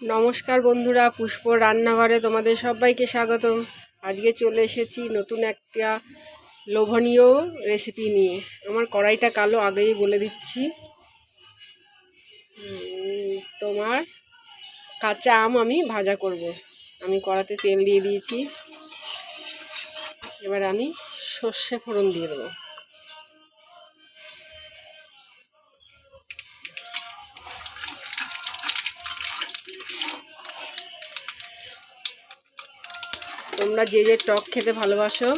নমস্কার বন্ধুরা, পুষ্প রান্নাঘরে তোমাদের সবাইকে স্বাগতম। আজকে চলে এসেছি নতুন একটা লোভনীয় রেসিপি নিয়ে। আমার কড়াইটা কালো আগেই বলে দিচ্ছি। তোমার কাঁচা আম আমি ভাজা করব। আমি কড়াতে তেল দিয়ে দিয়েছি। এবার আমি সর্ষে ফোড়ন দিয়ে দেবো। তোমরা যে যে টক খেতে ভালোবাসো,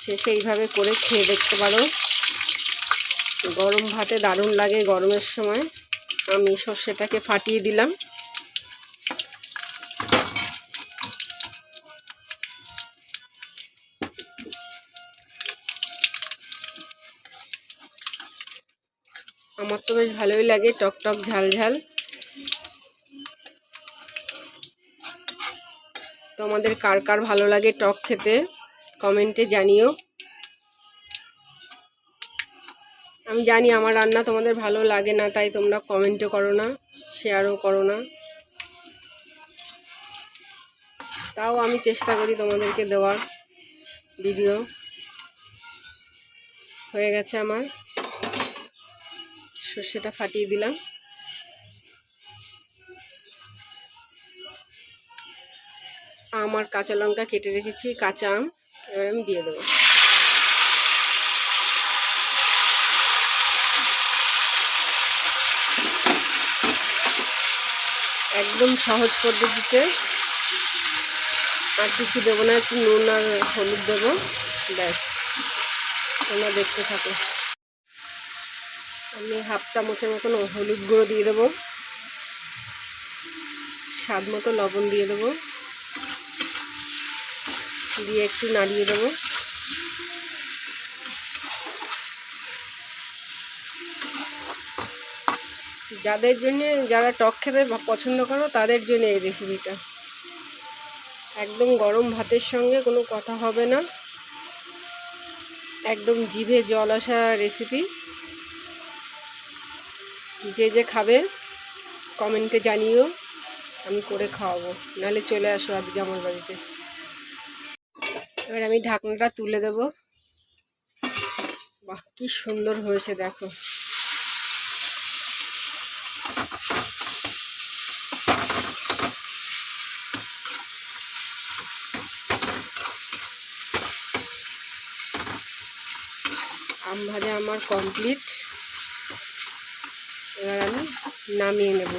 সে সেইভাবে করে খেয়ে দেখতে পারো। গরম ভাতে দারুণ লাগে গরমের সময়। আমি সর্ষেটাকে ফাটিয়ে দিলাম। আমার তো বেশ ভালোই লাগে টক টক ঝাল ঝাল। তোমাদের কার কার ভালো লাগে টক খেতে, কমেন্টে জানিও। আমি জানি আমার রান্না তোমাদের ভালো লাগে না, তাই তোমরা কমেন্টও করো না, শেয়ারও করো না। তাও আমি চেষ্টা করি তোমাদেরকে দেওয়ার ভিডিও। হয়ে গেছে আমার। সর্ষেটা ফাটিয়ে দিলাম। আম আর কাঁচা লঙ্কা কেটে রেখেছি, কাঁচা আম। এবার আমি দিয়ে দেবো। একদম সহজ পদ্ধতিতে। আর কিছু দেবো না, একটু নুন আর হলুদ দেবো। ব্যাস। তোমরা দেখতে থাকো। আমি হাফ চামচের মতন হলুদ গুঁড়ো দিয়ে দেবো। স্বাদ মতো লবণ দিয়ে দেবো। দিয়ে একটু নাড়িয়ে দেবো। যাদের জন্য, যারা টক খেতে পছন্দ করো, তাদের জন্য এই রেসিপিটা একদম গরম ভাতের সঙ্গে কোনো কথা হবে না। একদম জিভে জল আসা রেসিপি যে যে খাবে কমেন্টে জানিও। আমি করে খাওয়াবো। নাহলে চলে আসো আজকে আমার বাড়িতে। এবার আমি ঢাকনাটা তুলে দেব। বাহ, কি সুন্দর হয়েছে, দেখো। আম ভাজা আমার কমপ্লিট। এবার আমি নামিয়ে নেব।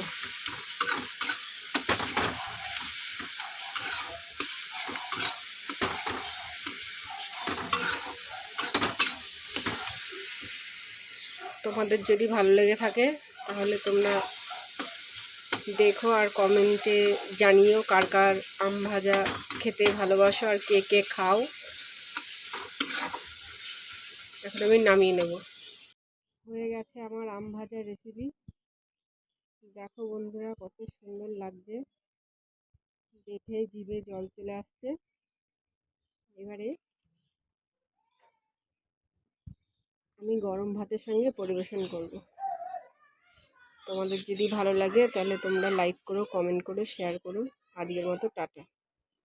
তোমাদের যদি ভালো লেগে থাকে, তাহলে তোমরা দেখো আর কমেন্টে জানিও কার কার আম ভাজা খেতে ভালোবাসো আর কে কে খাও। এখন আমি নামিয়ে নেব। হয়ে গেছে আমার আম ভাজার রেসিপি দেখো বন্ধুরা কত সুন্দর লাগছে। দেখে জিভে জল চলে আসছে। এবারে আমি গরম ভাতের সঙ্গে পরিবেশন করব। তোমাদের যদি ভালো লাগে, তাহলে তোমরা লাইক করো কমেন্ট করো শেয়ার করো। আজকের মতো টাটা।